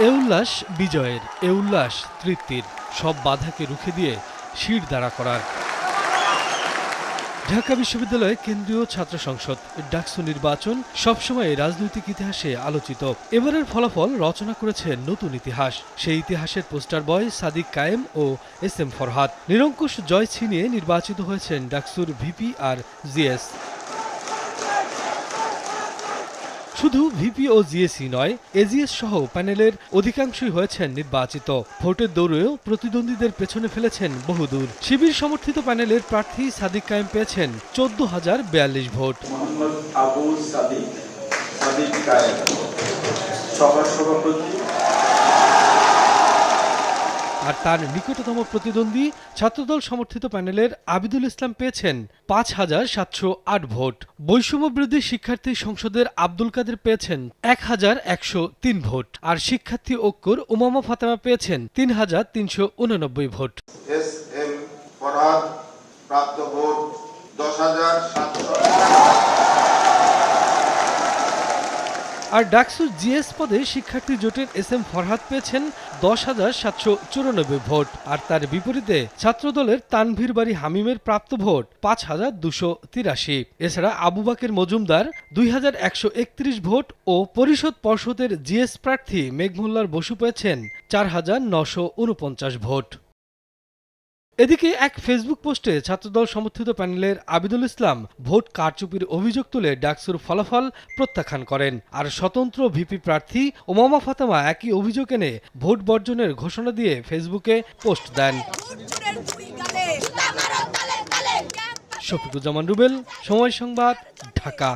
এ উল্লাস বিজয়ের এ উল্লাস তৃপ্তির, সব বাধাকে রুখে দিয়ে শির দাঁড়া করার। ঢাকা বিশ্ববিদ্যালয়ে কেন্দ্রীয় ছাত্র সংসদ, ডাকসু নির্বাচন সবসময় রাজনৈতিক ইতিহাসে আলোচিত। এবারের ফলাফল রচনা করেছে নতুন ইতিহাস। সেই ইতিহাসের পোস্টার বয় সাদিক কায়েম ও এস এম ফরহাদ। নিরঙ্কুশ জয় ছিনিয়ে নির্বাচিত হয়েছেন ডাকসুর ভিপি আর জিএস শুধু ভিপি ও জিএসি নয় এজিএস সহ প্যানেলের অধিকাংশই হয়েছেন নির্বাচিত। ভোটের দৌড়েও প্রতিদ্বন্দ্বীদের পেছনে ফেলেছেন বহুদূর। শিবির সমর্থিত প্যানেলের প্রার্থী সাদিক কায়েম পেয়েছেন চোদ্দ হাজার বিয়াল্লিশ ভোট। আবু সাদিক সাদিক কায়েম। সভাপতি আর তার নিকটতম প্রতিদ্বন্দ্বী ছাত্রদল সমর্থিত প্যানেলের আবিদুল ইসলাম পেয়েছেন পাঁচ হাজার সাতশো আট ভোট। বৈষম্য বিরোধী শিক্ষার্থী সংসদের আব্দুল কাদের পেয়েছেন এক হাজার একশো তিন ভোট। আর শিক্ষার্থী ঐক্যর উমামা ফাতেমা পেয়েছেন তিন হাজার তিনশো উননব্বই ভোট। এস এম প্রাপ্ত ভোট দশ হাজার আর ডাকসুর জিএস পদে শিক্ষার্থী জোটের এস এম ফরহাদ পেয়েছেন দশ হাজার সাতশো চুরানব্বই ভোট। আর তার বিপরীতে ছাত্রদলের তানভীর বাড়ি হামিমের প্রাপ্ত ভোট পাঁচ হাজার দুশো তিরাশি। এছাড়া আবু বাকের মজুমদার দুই হাজার একশো একত্রিশ ভোট ও পরিষদ পর্ষদের জিএস প্রার্থী মেঘমোল্লার বসু পেয়েছেন চার হাজার নশো উনপঞ্চাশ ভোট। এদিকে এক ফেসবুক পোস্টে ছাত্রদল সমর্থিত প্যানেলের আবিদুল ইসলাম ভোট কারচুপির অভিযোগ তুলে ডাকসুর ফলাফল প্রত্যাখ্যান করেন। আর স্বতন্ত্র ভিপি প্রার্থী ওমামা ফাতেমা একই অভিযোগ এনে ভোট বর্জনের ঘোষণা দিয়ে ফেসবুকে পোস্ট দেন। শফিকুজ্জামান রুবেল, সময় সংবাদ, ঢাকা।